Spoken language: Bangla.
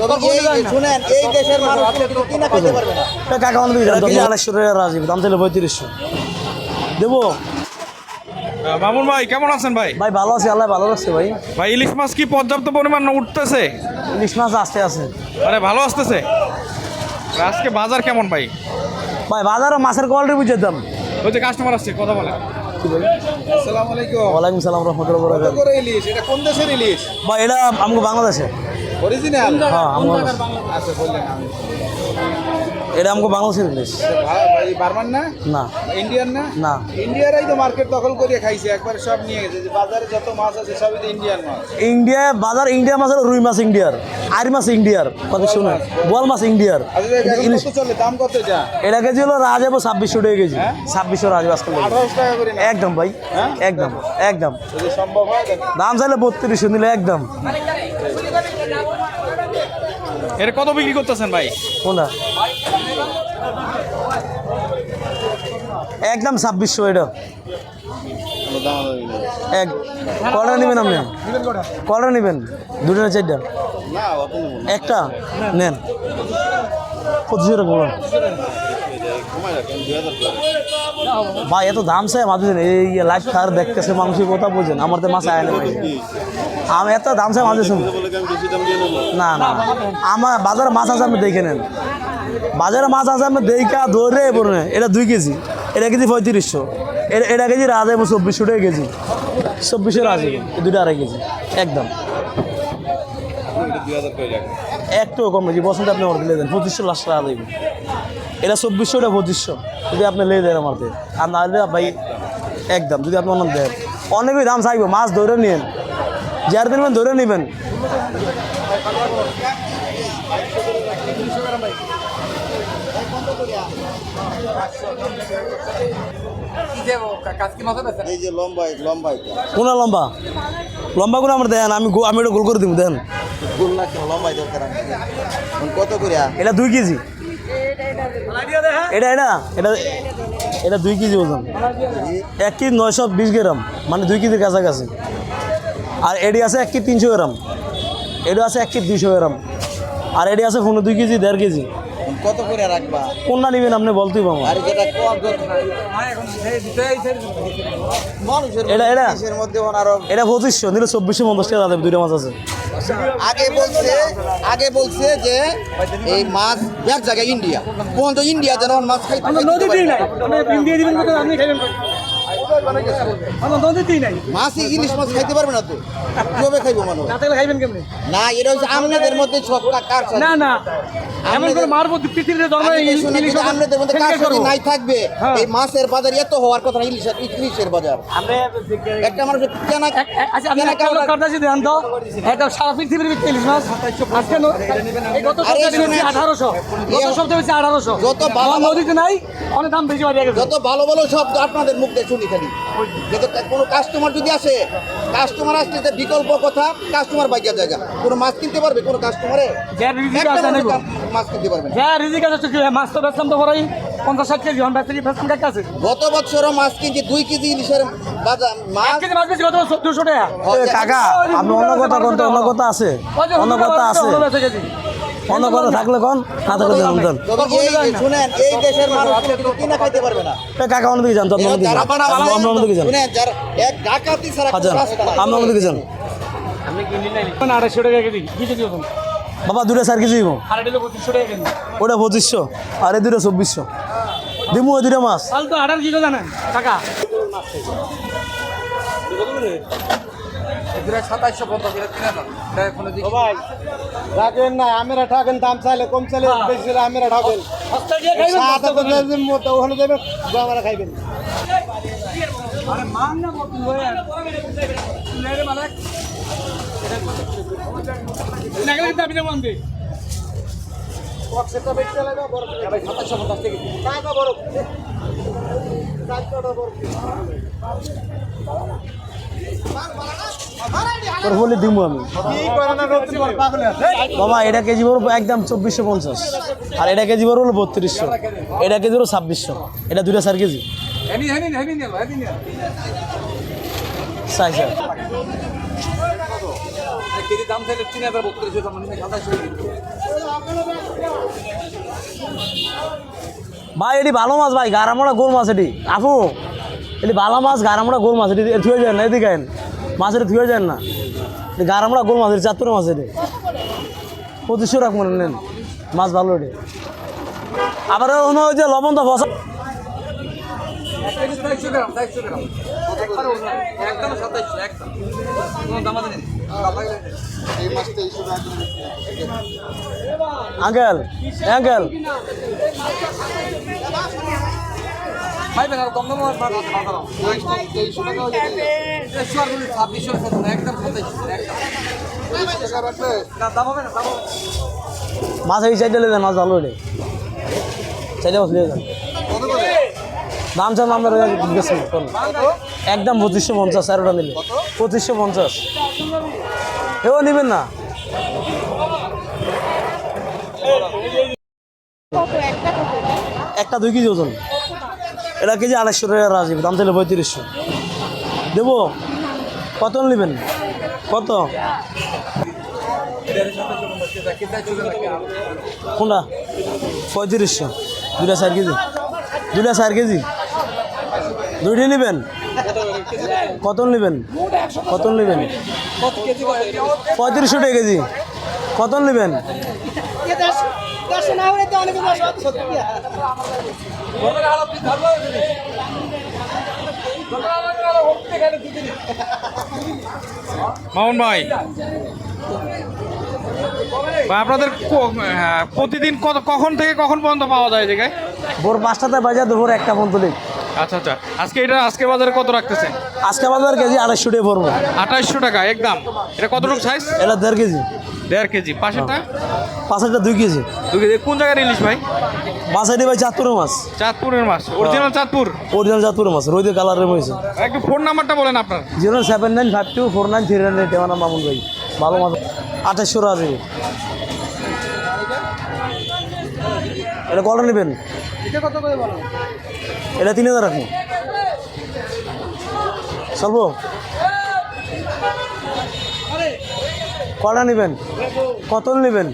এই দেশের মানুষ কিনা খাইতে পারবে না। এ কাকা আমাদের দিকে যান কেজি আড়াইশো টাকা রাজি দাম চাইলে পঁয়ত্রিশশো। দেবো? মামুন ভাই কেমন আছেন ভাই? ভাই ভালো আছে আল্লাহ ভালো রাখছে ভাই। ভাই ইলিশ মাছ কি পর্যাপ্ত পরিমাণ উঠতেছে? ইলিশ মাছ আসতে আছে। আরে ভালো আসতেছে? আজকে বাজার কেমন ভাই? ভাই বাজারে মাছের কোয়ালিটি বুঝে দাম ওই যে কাস্টমার আসছে কথা বলে। আসসালামু আলাইকুম। ওয়ালাইকুম সালাম রহমতুল্লাহ এটা কোন দেশের ইলিশ? ভাই এটা আমাকে বাংলাদেশে। অরিজিনাল হ্যাঁ আমার আচ্ছা বললেন আমি। এটা আমাকে বাংলাদেশের ইলিশ বার্মান না? না। ইন্ডিয়ান না? না। ইন্ডিয়ারাই তো মার্কেট দখল করে খাইছে একবার সব নিয়ে গেছে। যে বাজারে যত মাছ আছে সবই তো ইন্ডিয়ান মাছ। ইন্ডিয়া বাজার ইন্ডিয়া মাছ রুই মাছ ইন্ডিয়ার আর মাছ ইন্ডিয়ার কথা শুনে বোয়াল মাছ ইন্ডিয়ার। আচ্ছা ইলিশ। দাম কত এটা? এটা কেজি হলো রাজ যাব ছাব্বিশশো টাকা কেজি। ছাব্বিশশো রাজ আজকাল আঠারোশো টাকা করে না একদম ভাই হ্যাঁ? একদম একদম। যদি সম্ভব হয় দেন দাম চাইলে বত্রিশশো নিলে একদম। এটা কত বিক্রি করতেছেন ভাই? কোনটা? একদম ছাব্বিশশো এটা। এক, কটা নেবেন আপনি? কটা নেবেন? দুটো না চারটা। একটা? নেন। পঁচিশশো টাকা বলুন। ভাই, এত দাম চাই মাঝে এই লাইফ খার দেখতেছে মানুষের কথা বোঝেন আমার তো মাছ আয় না ভাই। আমি এত দাম চাই মাঝে না না। আমার বাজারে মাছ আছে, আপনি দেখে নেন। বাজারে মাছ আছে, আপনি দেখা ধরে পড়ে এটা দুই কেজি। এটা কেজি পঁয়ত্রিশশো। এটা কেজি রাজা এবং চব্বিশশো টাকা কেজি চব্বিশশো রাজা দুটো আড়াই কেজি, একদম। একটু কম নাকি বসন্ত আপনি অর্ডার দিলে দেন, পঁচিশশো লাস্ট টাকা দেবেন। এটা চব্বিশশো, এটা পঁচিশশো। যদি আপনি লে দেন আমার। আর না হলে ভাই, একদম, যদি আপনি অন্য দেন। অনেকই দাম চাইব, মাছ ধরে নিন যার দিন ধরে নেবেন। এই যে লম্বা লম্বা কোনা লম্বা? লম্বা কোনো আমার দেন আমি আমি এটা গোল করে দিব দেন। গোল না কেন লম্বাই দরকার কত করে? এটা দুই কেজি। এটা এটা এটা এটা দুই কেজি ওজন। এক কেজি নয়শো বিশ গ্রাম মানে দুই কেজির কাছাকাছি। আর এডি আছে এক কেজি তিনশো গ্রাম। এটা আছে এক কেজি দুইশো গ্রাম। আর এডি আছে পনেরো দুই কেজি দেড় কেজি। কত করে রাখবা? কোনটা নেবেন আপনি বলতেই পাবো আর যেটা কম মানুষের এটা- এটা? মধ্যে এটা পঁচিশশো নিলে চব্বিশশো পঞ্চাশ টাকা দেবে দুইটা মাছ আছে। আগে বলছে আগে বলছে যে এই মাছ এক জায়গায় ইন্ডিয়া। পর্যন্ত ইন্ডিয়া যেন মাছ খাইতে নদীতেই নাই। মাছ ইলিশ মাছ খাইতে পারবে না তো। খাইবো মানুষ? না এটা হচ্ছে আমনাদের মধ্যে সব কার না না। এমন করে মারবো পৃথিবীতে মধ্যে কার নাই থাকবে হ্যাঁ। এই মাছের বাজার এত হওয়ার কথা না ইলিশের ইলিশের বাজার। একটা মানুষ কেনা আচ্ছা আপনি একটা দেন তো। সারা পৃথিবীর ইলিশ মাছ। আজকে গত সপ্তাহে আঠারোশো। গত এ- সপ্তাহে বেশি আঠারোশো। যত ভালো- নদীতে নাই অনেক দাম বেশি বাড়িয়ে গেছে। যত ভালো ভালো শব্দ আপনাদের মুখ দিয়ে শুনি খালি কিন্তু কোনো কাস্টমার যদি আসে কাস্টমার আসলে যে বিকল্প কথা কাস্টমার বাইকের জায়গা। কোনো মাছ কিনতে পারবে কোনো কাস্টমারে মাছ কিনতে পারবে হ্যাঁ রিজিক আছে তো কি মাছ তো বেচলাম তো বড়ই পঞ্চাশ ষাট কেজি হন বেচতে বেচলাম কাকে আছে। গত বছরও মাছ কিনছি দুই কেজি ইলিশের বাজার। এক মাছ কেজি মাছ বেশি কত চোদ্দশো টাকা। কাকা আপনি অন্য কথা অন্য কথা আছে। অন্য কথা আছে। অন্য কথা থাকলে কোন? না থাকলে দেন দেন। তবে এই এই শুনেন এই দেশের মানুষ কিনা খাইতে পারবে না। কাকা অন্য দিকে যান তো আপনি অন্য দিকে যান। আপনি অন্য দিকে যান। শুনেন যারা এক ডাকাতি ছাড়া আচ্ছা মানে আড়াইশো টাকা কেজি। বাবা দুটো চার কেজি দিব আর পঁচিশশো টাকা কেজি। ওটা পঁচিশশো আর এই দুটো চব্বিশশো। দিমু ওই দুটো মাছ। তাহলে তো আঠার কিলো জানেন টাকা ভাই রাখেন না আমেরা ঠাকেন দাম চাইলে কম চাইলে বেশি চাইলে আমেরা ঠাকেন। সাত হাজার ওখানে দেবেন আমরা খাইবেন। আরে মান না কত লয়ে লেরে মালাক। নাগলে কিন্তু আপনি দে বেশি চাইলে বড় ভাই সাতাশশো পঞ্চাশ থেকে। টাকা বড়। চারটা বড়। বাবা, এটা কেজি পড়ব একদম চব্বিশশো পঞ্চাশ। আর এটা কেজি পড়ব হলো বত্রিশশো। এটা কেজি হলো ছাব্বিশশো। এটা দুটো চার কেজি। চাই স্যার দাম ভাই, এটি ভালো মাছ ভাই, গারামোড়া গোল মাছ এটি। আপু এটি ভালো মাছ, গারামোড়া গোল মাছ এটি। থুয়ে যায় না, এদিকে আইন ধুয়ে যায় না। গার আমরা গোল মাছ এটি চাত্তর মাছ এটি পঁচিশশো রাখ মনে নেন। মাছ ভালো রে। আবার ওই যে লবণ তো টাকা হয়। Uncle uncle. ভাই আর কম দাম আর ভালো আছে, ভালো দাম। তেইশশো টাকা আর ছাব্বিশশো একদম সাতাইশশো একদম। তেইশশো টাকা রাখলে না দাম হবে না দাম হবে মাছ এই সাইডে লেন মাছ ভালো এটি সাইডে মাছ যান। দাম চান আমরা গেছি একদম পঁচিশশো পঞ্চাশ তেরোটা নিলে। পঁচিশশো পঞ্চাশ। এও নেবেন না। একটা দুই কেজি ওজন। এটা কেজি আড়াইশো টাকা রাজি দাম তাহলে পঁয়ত্রিশশো। দেবো? কত নেবেন? কত? কোনটা? পঁয়ত্রিশশো। দুটা চার কেজি। দুটা চার কেজি? দুইটি নেবেন? কত নেবেন? কত নেবেন? পঁয়ত্রিশশো টাকা কেজি। কত নেবেন? মামুন ভাই। ভাই আপনাদের হ্যাঁ, প্রতিদিন কত কখন থেকে কখন পর্যন্ত পাওয়া যায় এই জায়গায়? ভোর পাঁচটাতে বাজার দুপুর একটা পর্যন্ত আচ্ছা আচ্ছা। আজকে এটা আজকে বাজারে কত রাখতেছেন? আজকে বাজার কেজি আড়াইশো টাকা পড়ব। আঠাইশশো টাকা একদম। এটা কতটুকু সাইজ এটা দেড় কেজি। দেড় কেজি। পাশেরটা? পাঁচটা দুই কেজি। দু কেজি। কোন জায়গার ইলিশ ভাই? বাসাইটি ভাই চাঁদপুরের মাছ। চাঁদপুরের মাছ। অরিজিনাল চাঁদপুর? অরিজিনাল চাঁদপুরের মাছ। রোদে কালারের হয়েছে। একটু ফোন নাম্বারটা বলেন আপনার। Zero seven nine five two four nine three nine eight. আমার নাম মামুন ভাই। ভালো মাছ। আঠাশশো রাজি এটা কটা নেবেন? এটা তিন হাজার রাখুন সর্ব কটা নেবেন? কত নেবেন?